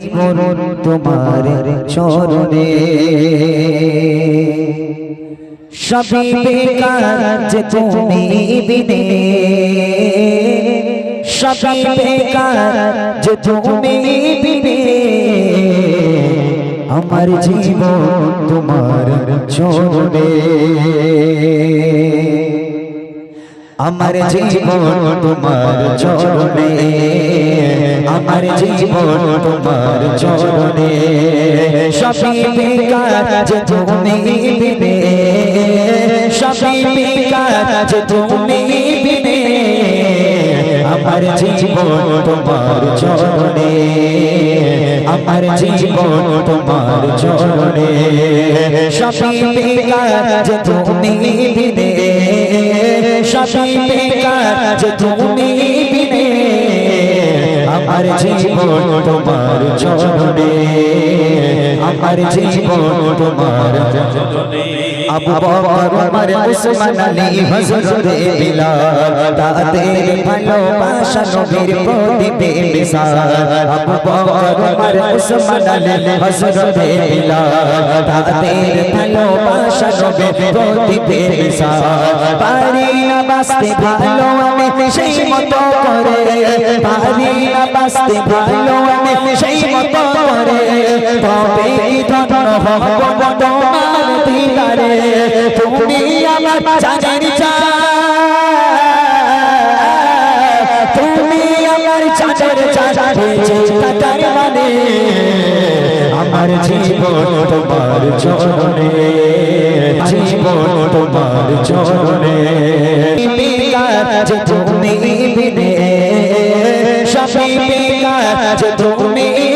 জীবন তোমার চরণে। সবই তুমি বিনে। যে তুমি আমার জীবন তোমার চরণে। আমার জীবন তোমার চরণে আমার জীবন তোমার চরণে। সবই তুমি সবই তুমি আমার জীবন তোমার চরণে। আমার জীবন তোমার চরণে। সবই বেকার যে তুমি বিনে বেকার যে তুমি বিনে আমার জীবন তোমার চরণে আমার জীবন তোমার আবু বকর উমর উসমান আলী হযরত বিলাল তাদের ভালোবাসা নবীর প্রদীপে মিসাল আবু বকর উমর উসমান আলী হযরত বিলাল তাদের ভালোবাসা নবীর প্রদীপে মিসাল পারি না বাঁচতে ভালো আমি সেই মতো করে, পারি না বাঁচতে ভালো আমি তুমি আমার জানের তুমি আমার চাচার চাচা কাটার মানে। আমার জীবন তোমার চরণে। জীবন তোমার চরণে। তুমি বিনে। সবই তুমি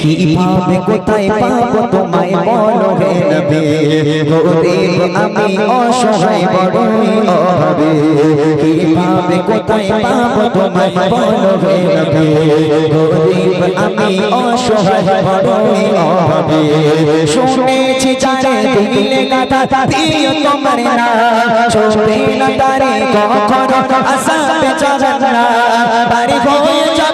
কীভাবে কোথায় পাবো তোমায় বলো হে নবী? গরিব আমি অসহায়, বড়ই অভাবে। কীভাবে কোথায় পাবো তোমায় বলো হে নবী? গরিব আমি অসহায়, বড়ই অভাবে। শুনেছি জানে দিলে গাথা দিও তোমার না। ছোটে না তারে কখনো যাবে না বাড়ি হয়ে যাবে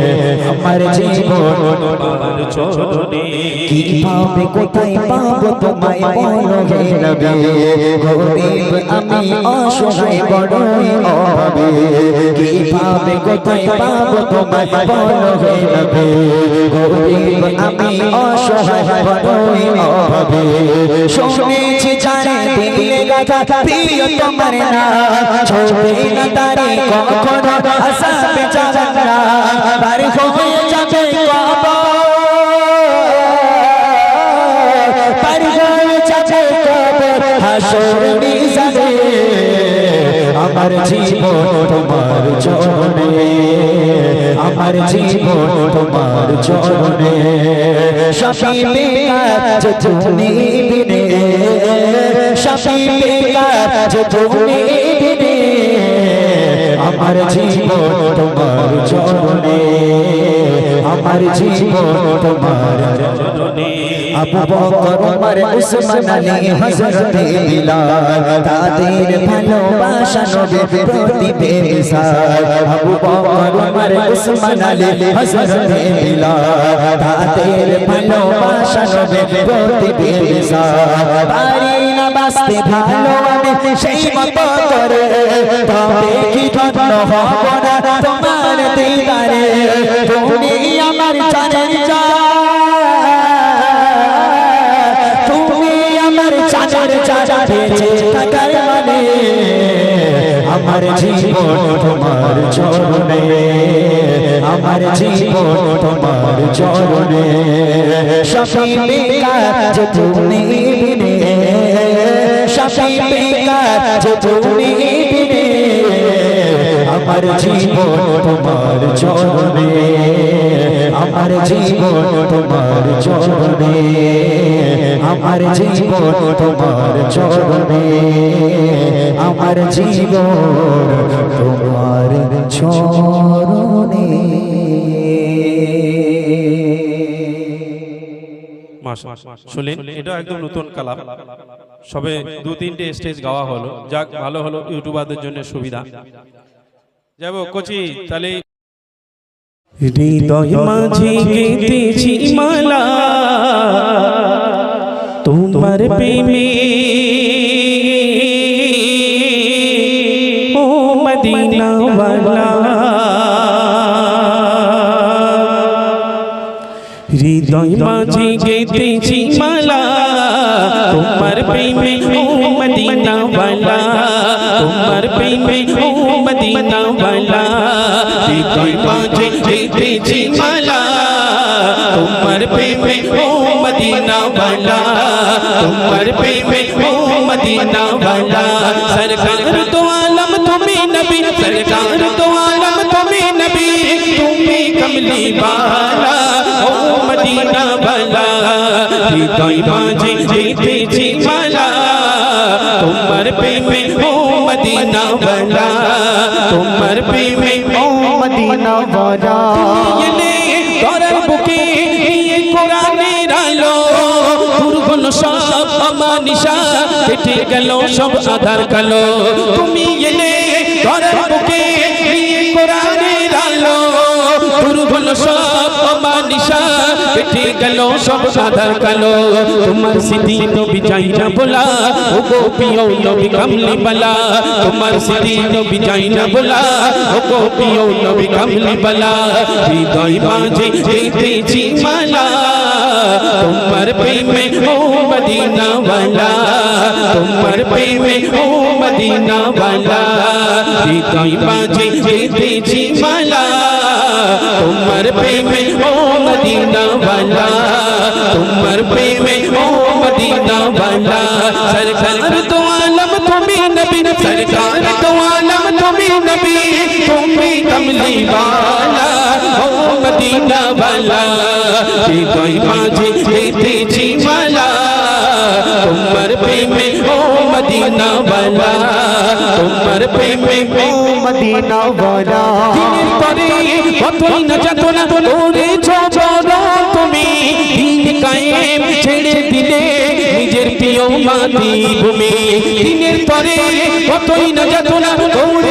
আমার জীবন তোমার চরণে কীভাবে কোথায় পাবো তোমায় বলো হে নবী গরিব আমি অসহায় বড়ই অভাবে। কীভাবে কোথায় পাবো তোমায় বলো হে নবী গরিব আমি অসহায় বড়ই অভাবে। শুনেছি জানে গাথা প্রিয় তোমার না ছোটে না তারে কখনো আসাবে যাবে না। বাড়ি যাবে কবর। পারি হয়ে যাবে কবর। মিজানে আমার জীবন তোমার চরণে আমার জীবন তোমার চরণে তুমি বিনে। সবই বেকার তুমি বিনে আমার জীবন তোমার চরণে আমার জীবন তোমার চরণে আবু বকর, উমর, উসমান আলী, হযরত বিলাল, তাদের ভালোবাসা নবীর প্রদীপে মিসাল আবু বকর, উমর, উসমান আলী, হযরত বিলাল, তাদের ভালোবাসা নবীর প্রদীপে মিসাল পারি না বাঁচতে ভালো আমি সেই মতো করে তবে কি ধন্য হব না তোমার দিদারে? তুমি আমার যা তুমি আমার চাচা বেঁচে থাকার মানে আমার জীবন তোমার চরণে। আমার জীবন তোমার চরণে। তুমি বেকার যে তুমি বিনে আমার জীবন তোমার চরণে, আমার জীবন তোমার চরণে, আমার জীবন তোমার চরণে, আমার জীবন তোমার চরণে। শুনলেন এটা একদম নতুন কালাম সবে দু তিনটে স্টেজ গাওয়া হলো। যাক, ভালো হলো ইউটিউবারদের জন্য সুবিধা। যাব কোচি, তাহলে হৃদয় মাঝে গেতেছি মালা। তোমার প্রেমে। ও হৃদয় মাঝে গেতেছি প্রেমে ও মদিনা ওয়ালা তোমার প্রেমে ও মদিনা ওয়ালা হৃদয় বাজে দিতেছি মালা তোমার প্রেমে ও মদিনা ওয়ালা তোমার প্রেমে ও মদিনা ওয়ালা সরকার তো আলম তুমি নবী সরকার তো আলম তুমি নবী তুমি কমলি বালা মদিনা ভালা হৃদয় মাঝে যেতেছি ভালা তোমার প্রেমে ও মদিনা ভালা তোমার প্রেমে ও মদিনা ভালা করার বুকে কোরআনের আলো, দুর্বল সব অমানিশা কেটে গেল সব আধার কালো। তুমি এলে করার বুকে কোরআনের সব আমার নিশা কেটে গেল সব আধার কালো তোমার সিদ্ধি নবী চাই না বলা ও গোপিও নবী কামলি বলা তোমার সিদ্ধি নবী চাই না বলা ও গোপিও নবী কামলি বলা হৃদয় মাঝে যেতেছি মালা তোমার প্রেমে ও মদিনা वाला তোমার প্রেমে ও মদিনা वाला হৃদয় মাঝে যেতেছি মালা তোমার প্রেমে ও মদিনা বালা তোমার প্রেমে ও মদিনা বালা সরকার তো আলম তুমি নবী সরকার তো আলম তুমি নবী তুমি কমলি বালা ও মদিনা বালা হৃদয় মাঝে দিতেছি বালা তোমার প্রেমে ও মদিনা বালা তোমার প্রেমে ও মদিনা বালা দিনের পরে কতই না যত না করেছ বড় তুমি দিন কায়েম ছেড়ে দিলে নিজের প্রিয় মাতৃভূমি দিনের পরে কতই না যত না করে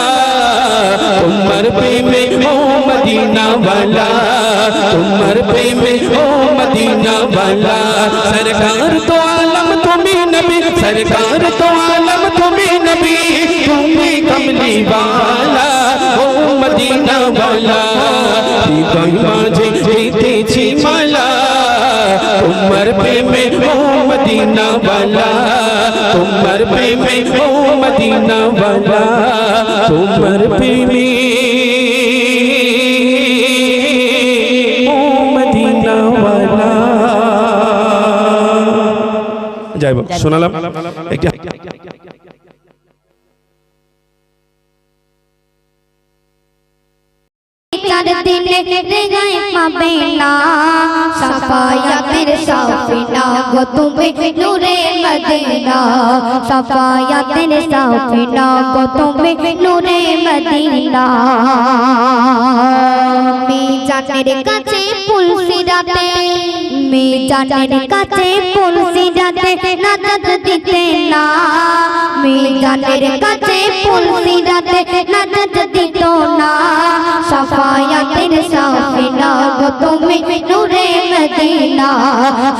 তোমার প্রেমে ও মদিনা वाला তোমার প্রেমে ও মদিনা वाला সরকার তো আলম তুমি নবী সরকার তো আলম তুমি নবী তুমি কমলি वाला ও মদিনা वाला হৃদয় মাঝে যেতেছি মালা তোমার প্রেমে ও মদিনা वाला তোমার প্রেমে ও মদিনা ওয়ালা তোমার প্রেমে ও মদিনা ওয়ালা যাই শোনালাম। একটি চার দিনে রেগায় পাবে না। সাফায়াতের সাফিনা গো তুমি নূরে মদিনা। সাফায়াতের সাফিনা গো তুমি নূরে মদিনা। মিজানের কাছে পুলসিরাতে মিজানের কাছে পুলসিরাতে নাজাত দিতে না। মিজানের কাছে পুলসিরাতে নাজাত দিত না। সাফায়াতের সাফিনা গো তুমি নূরে মদিনা।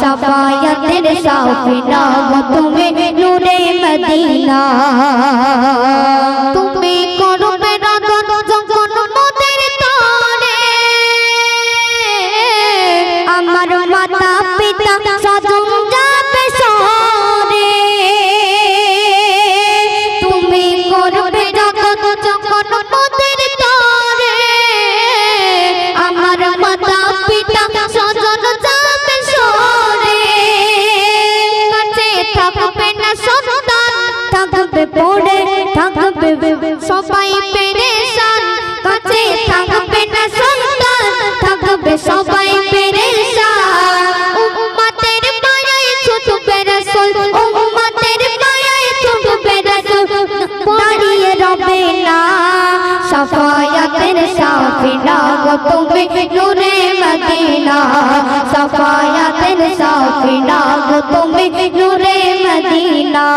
সাফায়াতের সাফিনা গো তুমি নূরে মদিনা। তুমি নূরে মদিনা সাফায়াতের সাফিনা তুমি নূরে Medina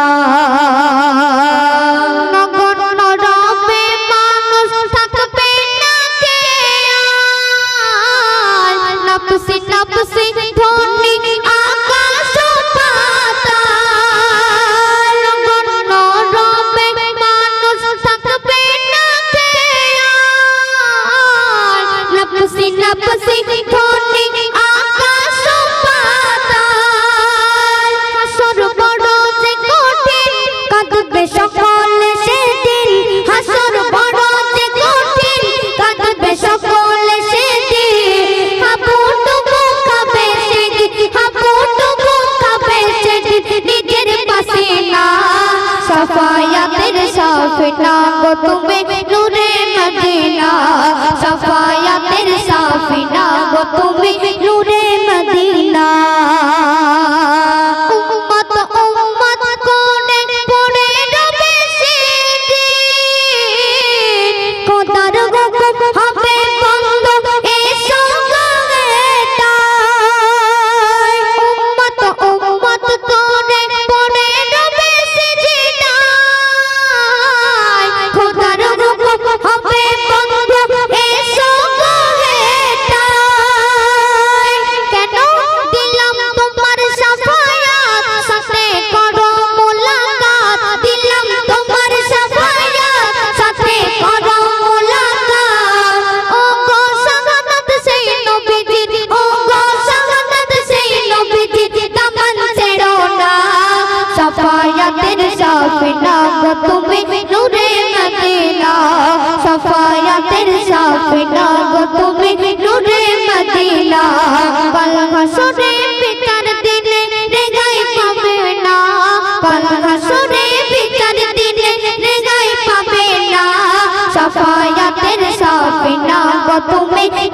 wait, wait.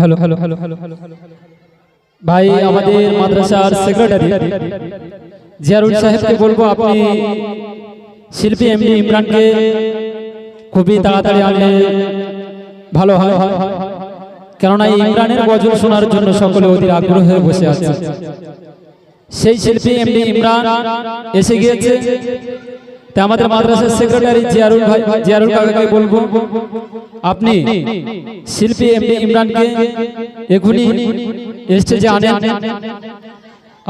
Hello hello hello hello hello ভাই আমাদের মাদ্রাসার সেক্রেটারি জিয়ারুল সাহেবকে বলব আপনি শিল্পী এমডি ইমরানকে খুবই তাড়াতাড়ি আনলে ভালো হয় কেননা এই ইমরানের গজল শোনার জন্য সকলে অধীর আগ্রহ হয়ে বসে আছে সেই শিল্পী এমডি ইমরান এসে গিয়েছে তা আমাদের মাদ্রাসার সেক্রেটারি জিয়ারুল ভাই জিয়ারুল কাকাকে বলব আপনি শিল্পী এমডি ইমরানকে এখনই স্টেজে আনেন।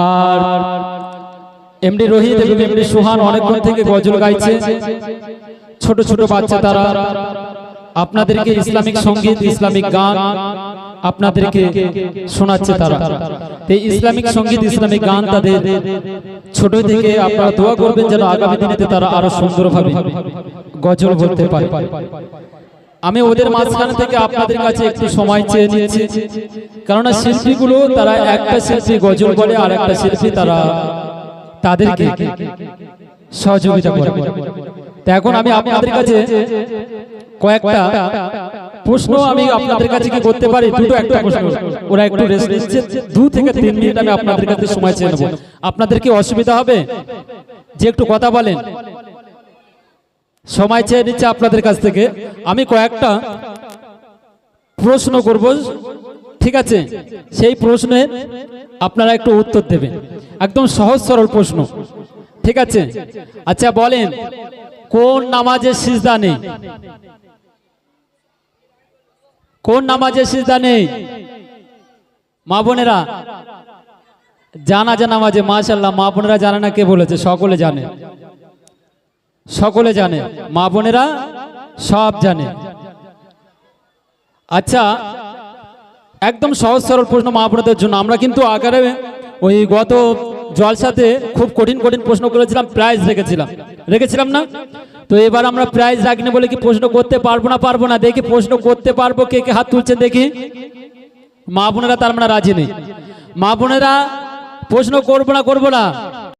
আর এমডি রোহিত এবং এমডি সুহান অনেকক্ষণ থেকে গজল গাইছে। ছোট ছোট বাচ্চা তারা। আপনাদেরকে ইসলামিক সংগীত, ইসলামিক গান আপনাদেরকে শোনাচ্ছে তারা। এই ইসলামিক সংগীত, ইসলামিক গান তাদের ছোট থেকে আপনারা দোয়া করবেন যেন আগামী দিনেতে তারা আরও সুন্দরভাবে গজল বলতে পারে। আমি ওদের মাঝখান থেকে আপনাদের কাছে একটু সময় চেয়ে নিচ্ছি। কেননা শিল্পীগুলো তারা একটা শিল্পী গজল বলে আর একটা শিল্পী তারা তাদেরকে সহযোগিতা করে। তা এখন আমি আপনাদের কাছে কয়েকটা প্রশ্ন আমি আপনাদের কাছে কি করতে পারি? দুটো একটা প্রশ্ন। ওরা একটু রেস্ট নিচ্ছে। দু থেকে তিন মিনিট আমি আপনাদের কাছে সময় চেয়ে নেব। আপনাদের কি অসুবিধা হবে যে একটু কথা বলেন। সময় চেয়ে নিচ্ছে আপনাদের কাছ থেকে। আমি কয়েকটা প্রশ্ন করব। ঠিক আছে? সেই প্রশ্নের আপনারা একটু উত্তর দেবেন। একদম সহজ সরল প্রশ্ন। ঠিক আছে? আচ্ছা বলেন, কোন নামাজের সিজদা নেই? কোন নামাজের সিজদা নেই? মা বোনেরা, জানা যে নামাজে মাশাল্লাহ মা বোনেরা জানে না কে বলেছে, সকলে জানে। সকলে জানে, মা বোনেরা সব জানে। আচ্ছা একদম সহজ সরল প্রশ্ন মা বোনদের জন্য। আমরা কিন্তু আকারে ওই গত জলসাতে খুব কঠিন কঠিন প্রশ্ন করেছিলাম প্রাইজ রেখেছিলাম। রেখেছিলাম না? তো এবার আমরা প্রাইজ রাখিনি বলে কি প্রশ্ন করতে পারব না পারব না? দেখি প্রশ্ন করতে পারব, কে কে হাত তুলছে দেখি। মা বোনেরা তার মানে রাজি নেই। মা বোনেরা প্রশ্ন করব না করব না